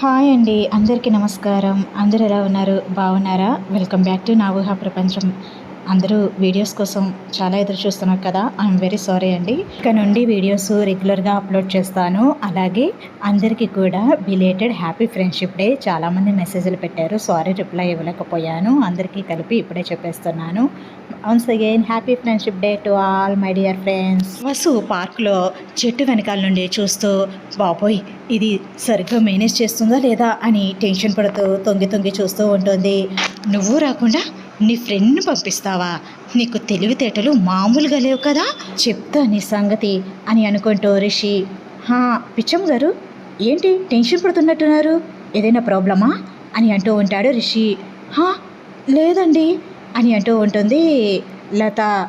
Hi అండి అందరికీ నమస్కారం. అందరు ఎలా ఉన్నారు? బాగున్నారా? వెల్కమ్ బ్యాక్ టు నా ఊహా ప్రపంచం. అందరూ వీడియోస్ కోసం చాలా ఎదురు చూస్తున్నారు కదా. ఐఎమ్ వెరీ సారీ అండి. ఇక నుండి వీడియోస్ రెగ్యులర్గా అప్లోడ్ చేస్తాను. అలాగే అందరికీ కూడా బిలేటెడ్ హ్యాపీ ఫ్రెండ్షిప్ డే చాలామంది మెసేజ్లు పెట్టారు. సారీ రిప్లై ఇవ్వలేకపోయాను. అందరికీ కలిపి ఇప్పుడే చెప్పేస్తున్నాను. Once again happy friendship day to all my dear friends Vasu పార్క్లో చెట్టు వెనకాల నుండి చూస్తూ బాబోయ్ ఇది సరిగ్గా మేనేజ్ చేస్తుందా లేదా? అని టెన్షన్ పడుతూ తొంగి తొంగి చూస్తూ ఉంటుంది. నువ్వు రాకుండా నీ ఫ్రెండ్ని పంపిస్తావా? నీకు తెలివితేటలు మామూలుగా లేవు కదా? చెప్తా నీ సంగతి అని అనుకుంటూ రిషి. హా పిచ్చమ్మ గారు ఏంటి టెన్షన్ పడుతున్నట్టున్నారు? ఏదైనా ప్రాబ్లమా? అని అంటూ ఉంటాడు రిషి. హా లేదండి అని అంటూ ఉంటుంది లత.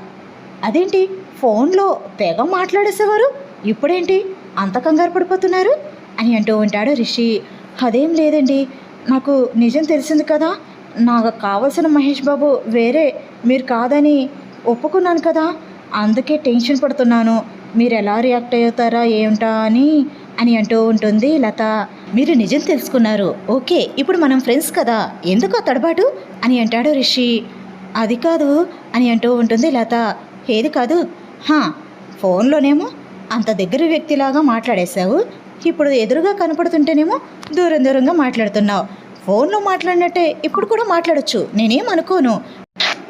అదేంటి ఫోన్లో తెగ మాట్లాడేసేవారు? ఇప్పుడేంటి అంత కంగారు పడిపోతున్నారు? అని అంటూ ఉంటాడు రిషి. అదేం లేదండి నాకు నిజం తెలిసింది కదా? నాకు కావలసిన మహేష్ బాబు వేరే మీరు కాదని ఒప్పుకున్నాను కదా. అందుకే టెన్షన్ పడుతున్నాను. మీరు ఎలా రియాక్ట్ అవుతారా ఏమిటా అని అని అంటూ ఉంటుంది లత. మీరు నిజం తెలుసుకున్నారు. ఓకే ఇప్పుడు మనం ఫ్రెండ్స్ కదా. ఎందుకు తడబాటు? అని అంటాడు రిషి. అది కాదు అని అంటూ ఉంటుంది లత. ఏది కాదు? హా ఫోన్లోనేమో అంత దగ్గర వ్యక్తిలాగా మాట్లాడేశావు. ఇప్పుడు ఎదురుగా కనపడుతుంటేనేమో దూరం దూరంగా మాట్లాడుతున్నావు. ఫోన్లో మాట్లాడినట్టే ఇప్పుడు కూడా మాట్లాడొచ్చు. నేనేం అనుకోను.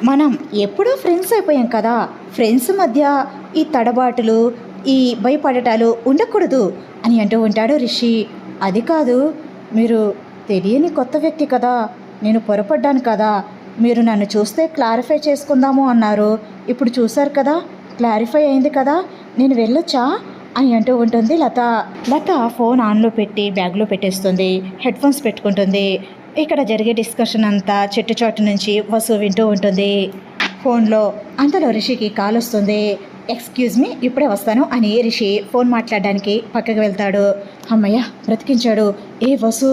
మనం ఎప్పుడూ ఫ్రెండ్స్ అయిపోయాం కదా. ఫ్రెండ్స్ మధ్య ఈ తడబాటులు ఈ భయపడటాలు ఉండకూడదు అని అంటూ ఉంటాడు రిషి. అది కాదు. మీరు తెలియని కొత్త వ్యక్తి కదా. నేను పొరపడ్డాను కదా. మీరు నన్ను చూస్తే క్లారిఫై చేసుకుందాము అన్నారు. ఇప్పుడు చూశారు కదా. క్లారిఫై అయింది కదా. నేను వెళ్ళొచ్చా? అని అంటూ ఉంటుంది. లత లత ఫోన్ ఆన్లో పెట్టి బ్యాగ్లో పెట్టేస్తుంది హెడ్ ఫోన్స్ పెట్టుకుంటుంది. ఇక్కడ జరిగే డిస్కషన్ అంతా చెట్టు చాటు నుంచి వసు వింటూ ఉంటుంది. ఫోన్లో అంతలో రిషికి కాల్ వస్తుంది ఎక్స్క్యూజ్ మీ ఇప్పుడే వస్తాను అని రిషి ఫోన్ మాట్లాడడానికి పక్కకి వెళ్తాడు. అమ్మయ్య బ్రతికించాడు. ఏ వసు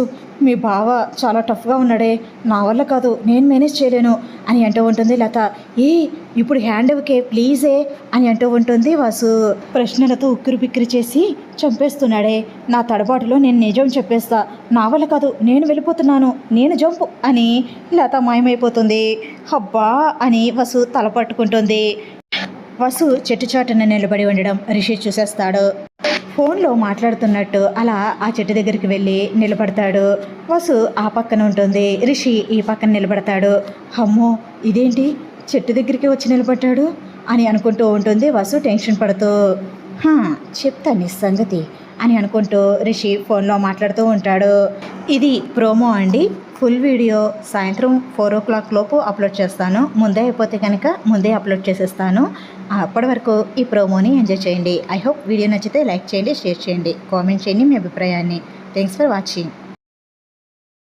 మీ బావ చాలా టఫ్గా ఉన్నాడే. నా వల్ల కాదు నేను మేనేజ్ చేయలేను అని అంటూ ఉంటుంది లత. ఏ ఇప్పుడు హ్యాండ్ ఓకే ప్లీజే అని అంటూ ఉంటుంది వాసు. ప్రశ్నలతో ఉక్కిరి బిక్కిరి చేసి చంపేస్తున్నాడే. నా తడబాటులో నేను నిజం చెప్పేస్తా. నా వల్ల కాదు నేను వెళ్ళిపోతున్నాను. నేను జంపు అని లత మాయమైపోతుంది. హబ్బా అని వసు తల పట్టుకుంటుంది. వసు చెట్టు చాటున నిలబడి ఉండడం రిషి చూసేస్తాడు. ఫోన్లో మాట్లాడుతున్నట్టు అలా ఆ చెట్టు దగ్గరికి వెళ్ళి నిలబడతాడు. వసు ఆ పక్కన ఉంటుంది. రిషి ఈ పక్కన నిలబడతాడు. అమ్మో ఇదేంటి? చెట్టు దగ్గరికి వచ్చి నిలబడ్డాడు? అని అనుకుంటూ ఉంటుంది వసు టెన్షన్ పడుతూ. "హా, చెప్తా నీ సంగతి అని అనుకుంటూ రిషి ఫోన్లో మాట్లాడుతూ ఉంటాడు. ఇది ప్రోమో అండి. ఫుల్ వీడియో సాయంత్రం ఫోర్ ఓ క్లాక్ లోపు అప్లోడ్ చేస్తాను. ముందే అయిపోతే కనుక ముందే అప్లోడ్ చేసేస్తాను. అప్పటి వరకు ఈ ప్రోమోని ఎంజాయ్ చేయండి. ఐ హోప్ వీడియో నచ్చితే లైక్ చేయండి షేర్ చేయండి. కామెంట్ చేయండి మీ అభిప్రాయాన్ని. Thanks for watching